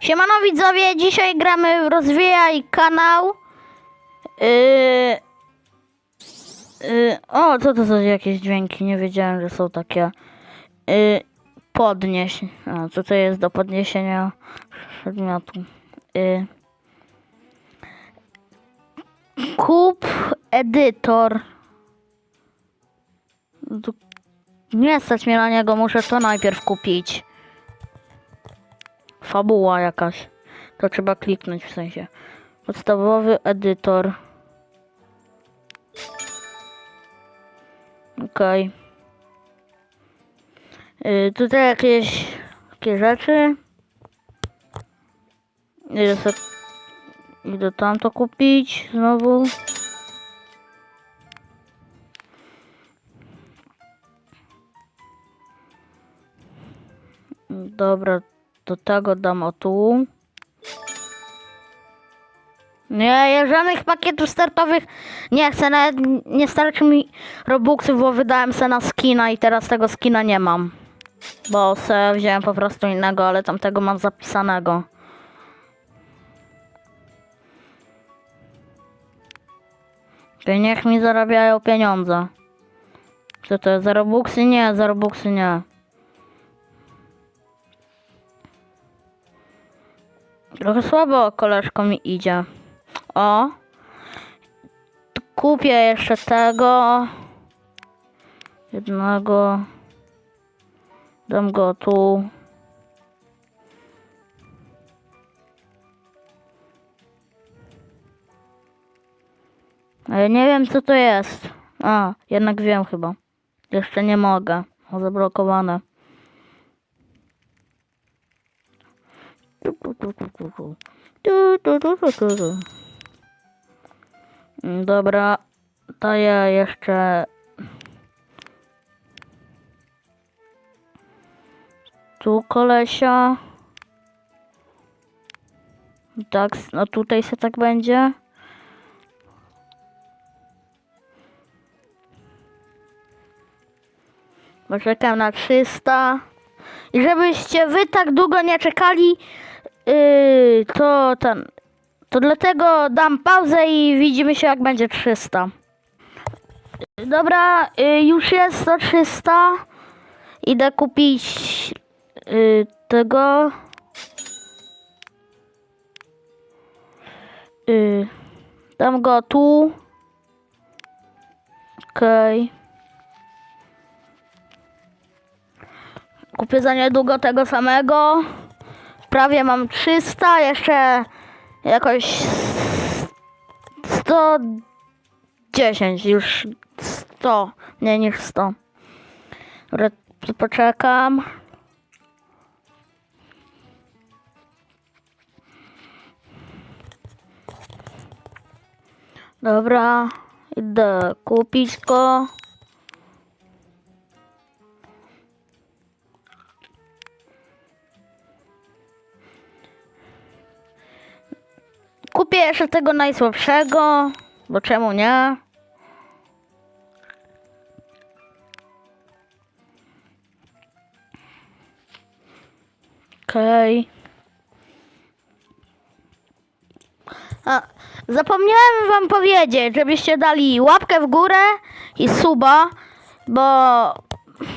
Siemano widzowie, dzisiaj gramy w Rozwijaj kanał. Yy, yy, o, co to za jakieś dźwięki? Nie wiedziałem, że są takie. Yy, podnieś. A, co to jest do podniesienia przedmiotu? Yy. Kup edytor. Nie stać mnie na niego, muszę to najpierw kupić. Fabuła jakaś. To trzeba kliknąć w sensie. Podstawowy edytor. Okej. Yy, tutaj jakieś takie rzeczy. Idę, se, idę tam to kupić znowu. Dobra, do tego dam o tu. Nie, ja żadnych pakietów startowych nie chcę, nawet nie starczy mi robuxów, bo wydałem se na skina i teraz tego skina nie mam. Bo se wziąłem po prostu innego, ale tamtego mam zapisanego. Czyli niech mi zarabiają pieniądze. Co to jest, za robuxy? Nie, za robuxy nie. Trochę słabo koleżko mi idzie. O. Kupię jeszcze tego. Jednego. Dam go tu. Ale nie wiem co to jest. A, jednak wiem chyba. Jeszcze nie mogę. Zablokowane. Tu, tu, tu, tu, tu, tu. Tu, tu, tu, tu, tu, tu. Mm, Dobra, to ja jeszcze tu kolesia. Tak, no tutaj se tak będzie. Poczekam na 300. I żebyście wy tak długo nie czekali, yy, to ten. To dlatego dam pauzę i widzimy się jak będzie 300. Dobra, y, już jest to 300. Idę kupić y, tego. Y, dam go tu. Okej. Kupię za niedługo tego samego. Prawie mam 300, jeszcze jakoś 110, już 100, nie niż 100. Dobra, poczekam. Dobra, idę kupić go. Kupię jeszcze tego najsłabszego, bo czemu nie? Okej. A, zapomniałem wam powiedzieć, żebyście dali łapkę w górę i suba, bo,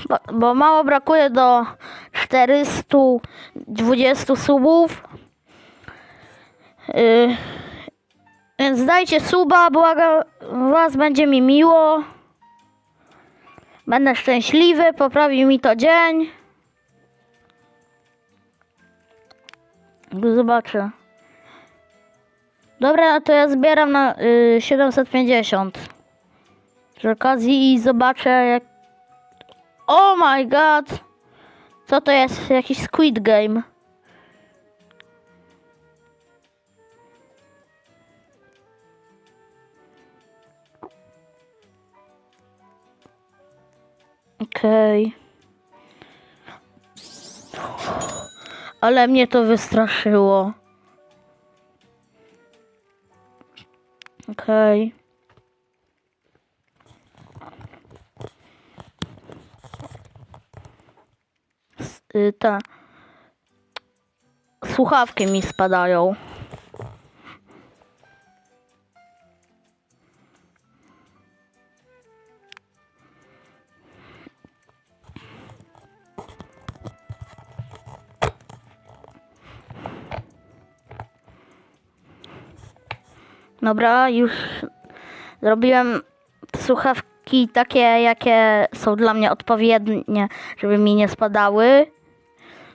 bo, bo mało brakuje do 420 subów. Yy, więc dajcie suba, błagam was, będzie mi miło. Będę szczęśliwy, poprawi mi to dzień. Zobaczę. Dobra, to ja zbieram na y, 750. Przy okazji i zobaczę jak... Oh my god! Co to jest? Jakiś Squid Game. Okej. Ale mnie to wystraszyło. Okej. S- y, ta. słuchawki mi spadają. Dobra, już zrobiłem słuchawki takie, jakie są dla mnie odpowiednie, żeby mi nie spadały.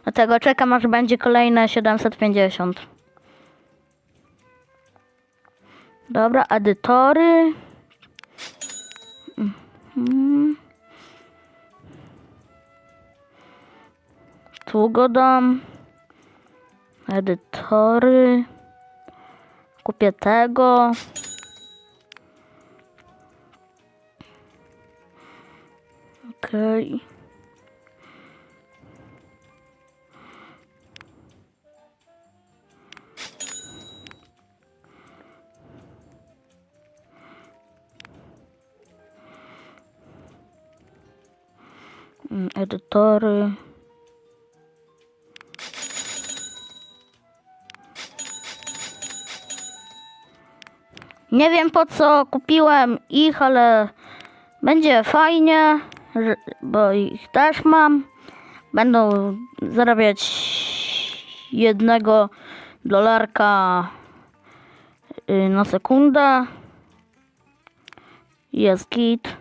Dlatego czekam, aż będzie kolejne 750. Dobra, edytory. Mhm. Tu go dam. Edytory. Kupię tego. Okej. Mm, Edytory. Nie wiem po co kupiłem ich, ale będzie fajnie, bo ich też mam. Będą zarabiać jednego dolarka y, na sekundę. Jest git.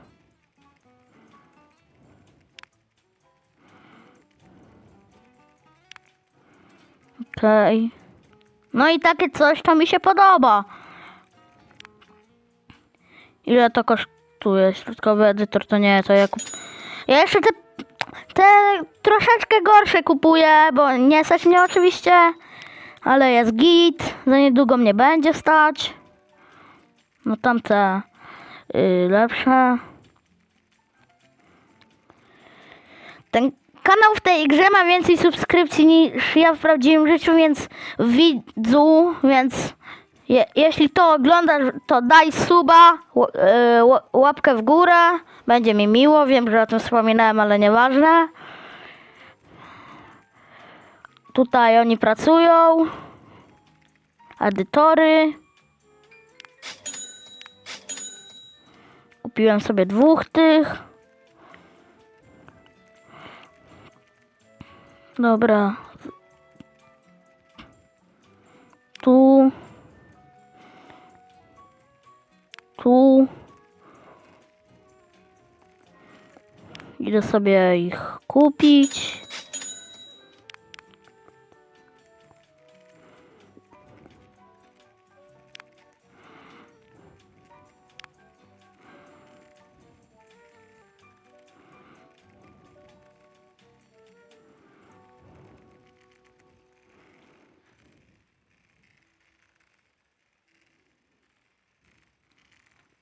Okej. No i takie coś to mi się podoba. Ile to kosztuje? Środkowy edytor to nie, to ja kup... Ja jeszcze te, te troszeczkę gorsze kupuję, bo nie stać mnie oczywiście, ale jest git, za niedługo mnie będzie stać. No tamte y, lepsze. Ten kanał w tej grze ma więcej subskrypcji niż ja w prawdziwym życiu, więc widzu, więc je, jeśli to oglądasz, to daj suba, e, łapkę w górę, będzie mi miło, wiem, że o tym wspominałem, ale nieważne. Tutaj oni pracują, edytory. Kupiłem sobie dwóch tych. Dobra. Idę sobie ich kupić.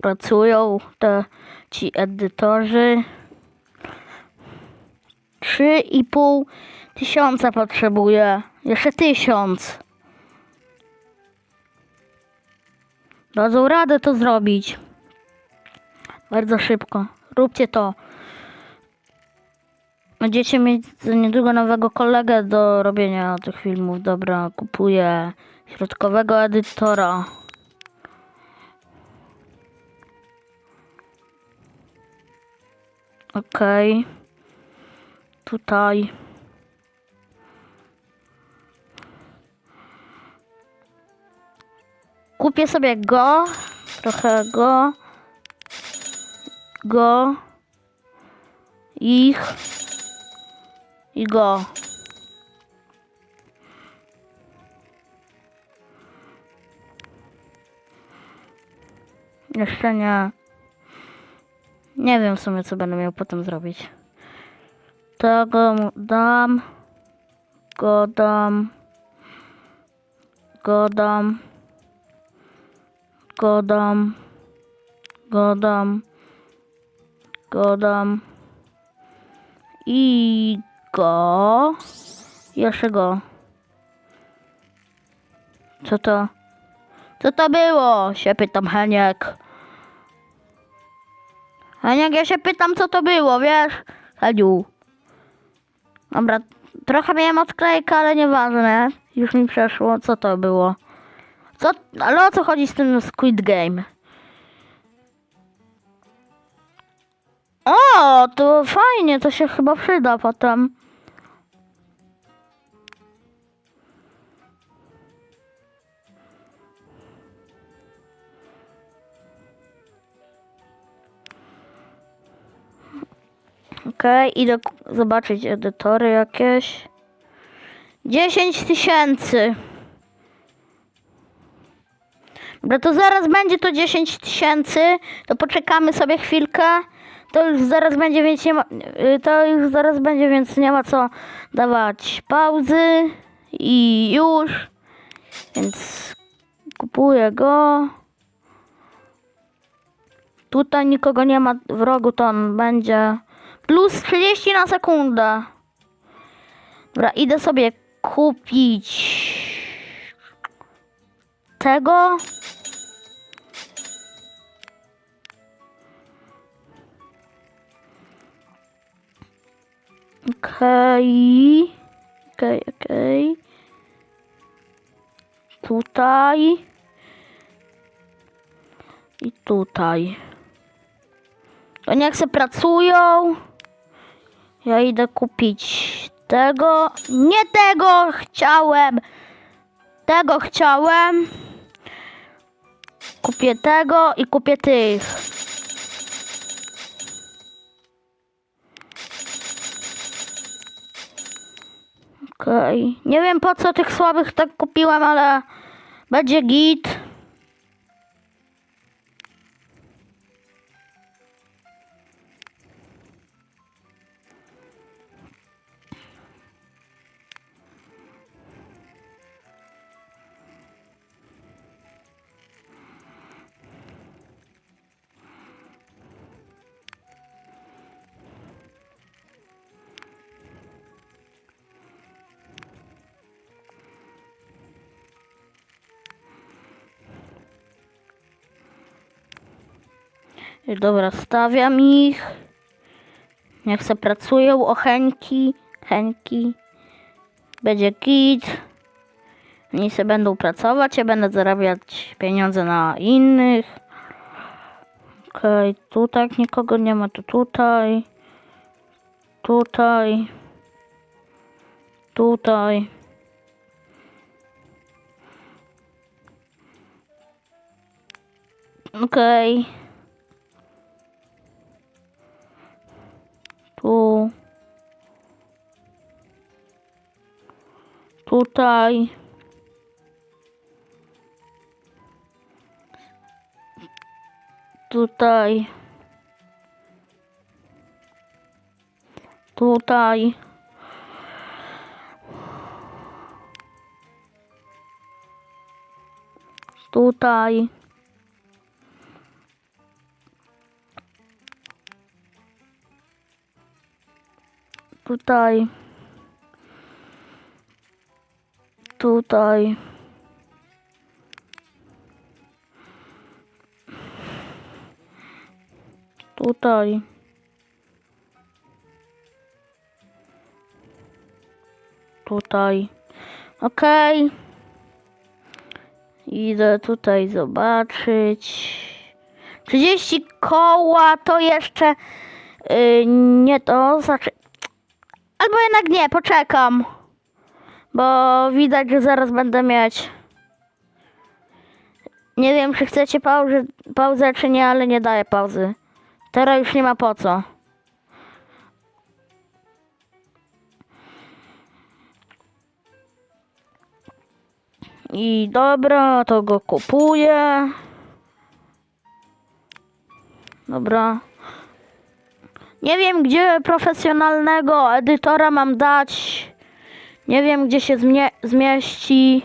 pracują te ci edytorzy. Trzy i pół tysiąca potrzebuję. Jeszcze tysiąc. Dadzą radę to zrobić. Bardzo szybko. Róbcie to. Będziecie mieć niedługo nowego kolegę do robienia tych filmów. Dobra, kupuję środkowego edytora. Okej. Tutaj. Kupię sobie go. Trochę go. Go. Ich. I go. Jeszcze nie. Nie wiem w sumie, co będę miał potem zrobić. Tego mu dam. Go dam. Go dam. Go dam. Go dam. Go dam. I go. Jeszcze go. Co to? Co to było? Się pytam Heniek. Heniek, ja się pytam, co to było, wiesz? Heniu. Dobra, Trochę miałem odklejkę, ale nieważne. Już mi przeszło. Co to było? Co? Ale o co chodzi z tym Squid Game? O, to fajnie, to się chyba przyda potem. Okej, idę zobaczyć edytory jakieś. 10 tysięcy. Dobra, to zaraz będzie to 10 tysięcy. To poczekamy sobie chwilkę. To już zaraz będzie, więc nie ma, y, to już zaraz będzie, więc nie ma co dawać pauzy. I już. Więc kupuję go. Tutaj nikogo nie ma w rogu, to on będzie plus 30 na sekundę. Dobra, idę sobie kupić tego. Okej. Okej, okej. Tutaj. I tutaj. To niech se pracują. Ja idę kupić tego. Nie tego chciałem. Tego chciałem. Kupię tego i kupię tych. Okej. Nie wiem po co tych słabych tak kupiłem, ale będzie git. Dobra, stawiam ich. Niech se pracują o Henki. Henki. Będzie git. Oni se będą pracować, ja będę zarabiać pieniądze na innych. Okej, tutaj nikogo nie ma, to tutaj. Tutaj. Tutaj. Okej. Tu. Tutaj. Tutaj. Tutaj. Tutaj. Tutaj. Tutaj. Tutaj. Tutaj. Okej. Idę tutaj zobaczyć. 30 koła to jeszcze yy, nie to, znaczy Albo jednak nie, poczekam. Bo widać, że zaraz będę mieć. Nie wiem, czy chcecie pauzę, pauzę czy nie, ale nie daję pauzy. Teraz już nie ma po co. I dobra, to go kupuję. Dobra. Nie wiem, gdzie profesjonalnego edytora mam dać. Nie wiem, gdzie się zmie zmieści.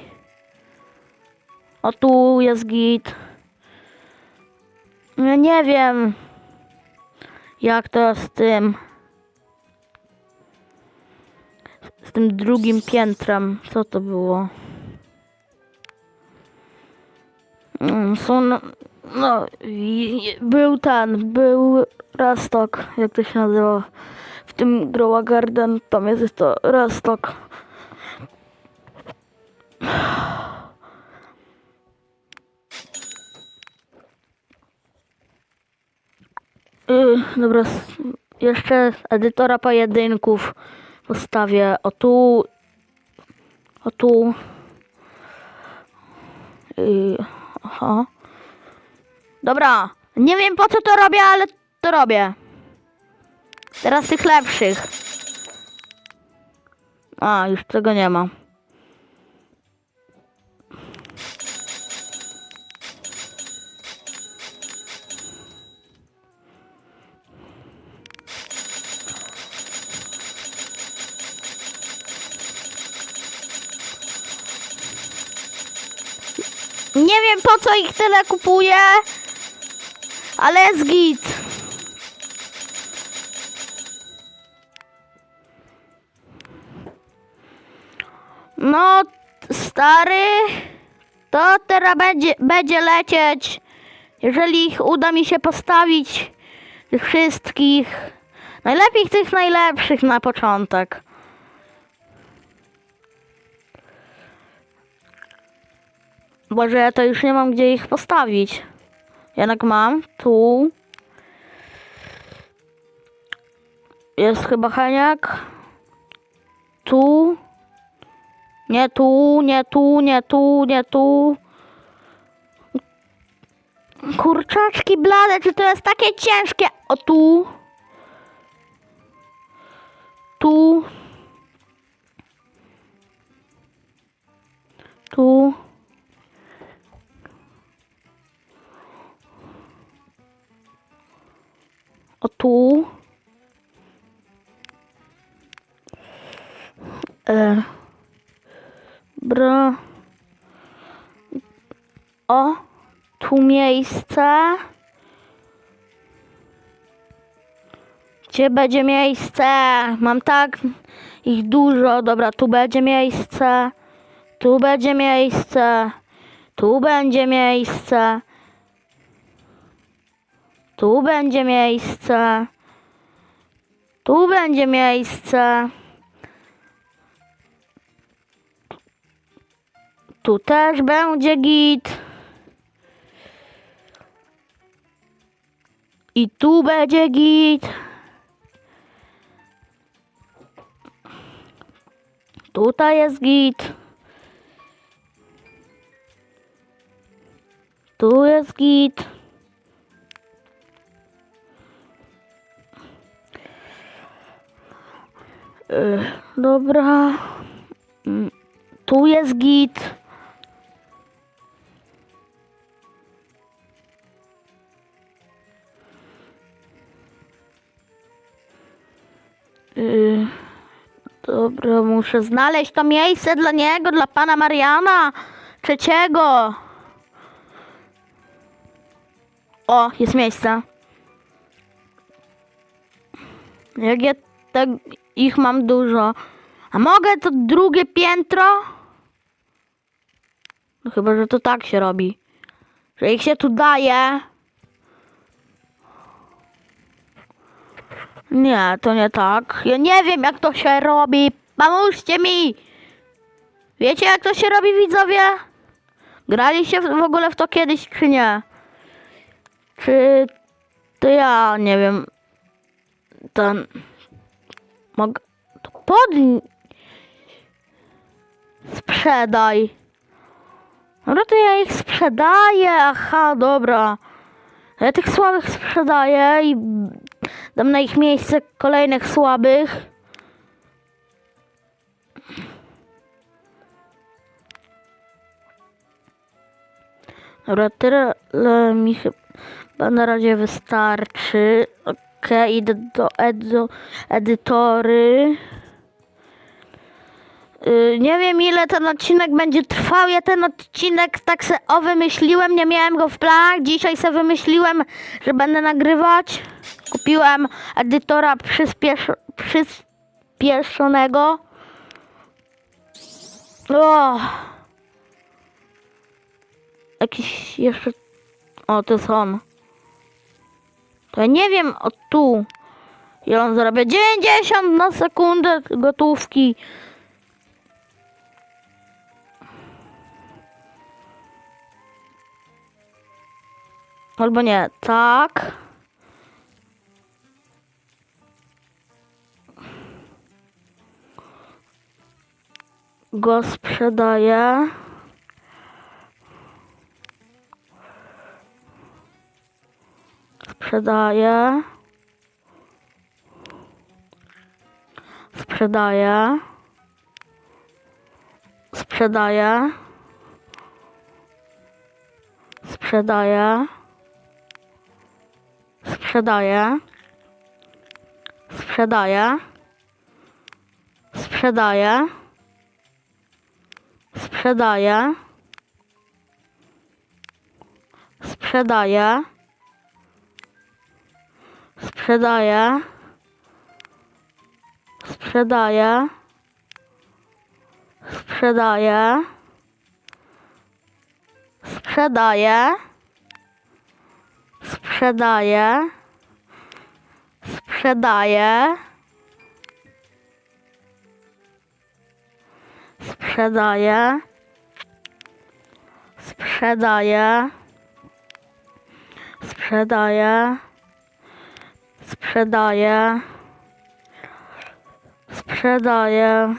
O, tu jest git. No nie wiem, jak to z tym. Z tym drugim piętrem. Co to było? Mm, Są. No, no był ten, był Rastok, jak to się nazywa. w tym Growa Garden, tam jest to Restock. Yy, dobra, jeszcze edytora pojedynków postawię. O tu. O tu. Yy, aha. Dobra, nie wiem po co to robię, ale to robię. Teraz tych lepszych. A, już tego nie ma. Co ich tyle kupuję, ale jest git. No, stary, to teraz będzie, będzie lecieć, jeżeli uda mi się postawić, wszystkich. Najlepiej tych najlepszych na początek. Bo że ja to już nie mam gdzie ich postawić. Jednak mam tu. Jest chyba Heniak. Tu. Nie tu, nie tu, nie tu, nie tu. Kurczaczki blade, czy to jest takie ciężkie? O tu. Tu. Tu. Tu miejsce. Gdzie będzie miejsce? Mam tak ich dużo. Dobra, tu będzie miejsce. Tu będzie miejsce. Tu będzie miejsce. Tu będzie miejsce. Tu będzie miejsce. Tu też będzie git. I tu będzie git. Tutaj jest git. Tu jest git. Y, Dobra. Mm, Tu jest git. Y, Dobra, muszę znaleźć to miejsce dla niego, dla pana Mariana trzeciego. O, jest miejsce. Jak ja tak ich mam dużo. A mogę to drugie piętro? No chyba, że to tak się robi. Że ich się tu daje. Nie, to nie tak. Ja nie wiem, jak to się robi. Pomóżcie mi! Wiecie, jak to się robi, widzowie? Graliście w ogóle w to kiedyś, czy nie? Czy to ja nie wiem. Ten. Mogę. To podń. Sprzedaj. Dobra, to ja ich sprzedaję. Aha, dobra. Ja tych słabych sprzedaję i dam na ich miejsce kolejnych słabych. Dobra, tyle mi chyba na razie wystarczy. Okej, idę do edytory. Yy, nie wiem ile ten odcinek będzie trwał. Ja ten odcinek tak se o wymyśliłem, nie miałem go w planach. Dzisiaj se wymyśliłem, że będę nagrywać. Kupiłem edytora przyspiesz przyspieszonego. O! Jakiś jeszcze... O, to jest on. To ja nie wiem, o tu. I on zarabia 90 na sekundę gotówki. Albo nie, tak. Go sprzedaję. Sprzedaję. Sprzedaję. Sprzedaję. Sprzedaję. Sprzedaję. Sprzedaję. Sprzedaję. Sprzedaję. Sprzedaję. Sprzedaję. Sprzedaję. Sprzedaję. Sprzedaję. Sprzedaję trochę daje. Sprzedaje. Sprzedaje. Sprzedaje. Sprzedaje. Sprzedaje.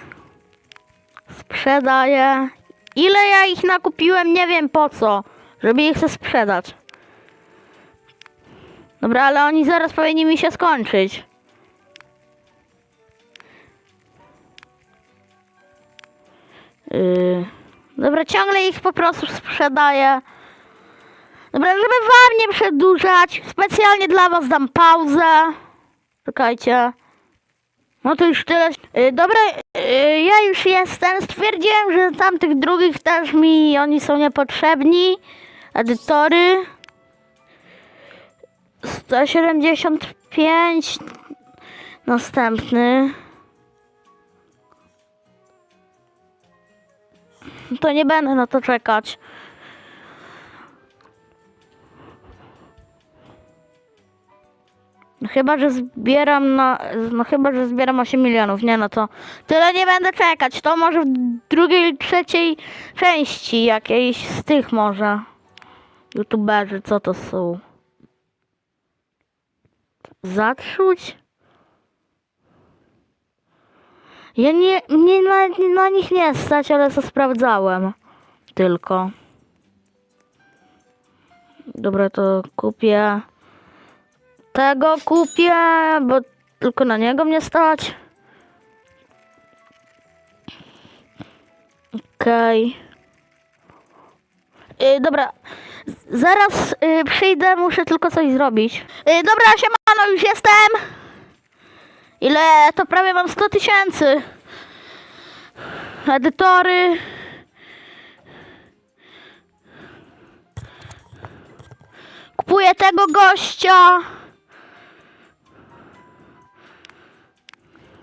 Sprzedaje. Ile ja ich nakupiłem, nie wiem po co. Żeby ich sprzedać. Dobra, ale oni zaraz powinni mi się skończyć. Yy, dobra, ciągle ich po prostu sprzedaję. Dobra, żeby wam nie przedłużać, specjalnie dla was dam pauzę. Czekajcie. No to już tyle. Yy, dobra, yy, ja już jestem. Stwierdziłem, że tamtych drugich też mi, oni są niepotrzebni. Edytory. 175. Następny. To nie będę na to czekać. No chyba, że zbieram na. No chyba, że zbieram 8 milionów. Nie no to. Tyle nie będę czekać. To może w drugiej, trzeciej części jakiejś z tych może. YouTuberzy, co to są? Zatruć? Ja nie, mnie na, na nich nie stać, ale to sprawdzałem. Tylko. Dobra, to kupię. Tego kupię, bo tylko na niego mnie stać. Okej. Y, dobra, zaraz y, przyjdę, muszę tylko coś zrobić. Y, dobra, siemano, już jestem. Ile? To prawie mam 100 tysięcy. Edytory. Kupuję tego gościa.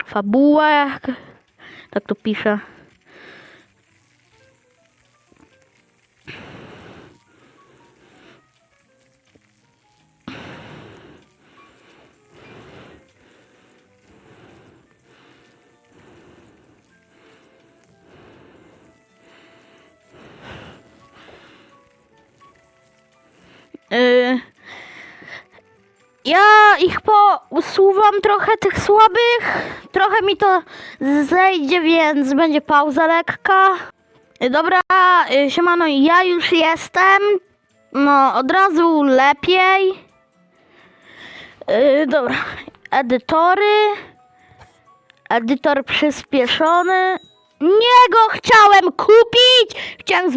Fabuła, jak tak to pisze. Y, ja ich pousuwam trochę tych słabych. Trochę mi to zejdzie, więc będzie pauza lekka. Y, Dobra, y, siemano, ja już jestem. No, od razu lepiej. Dobra, edytory. Edytor przyspieszony. Nie go chciałem kupić! Chciałem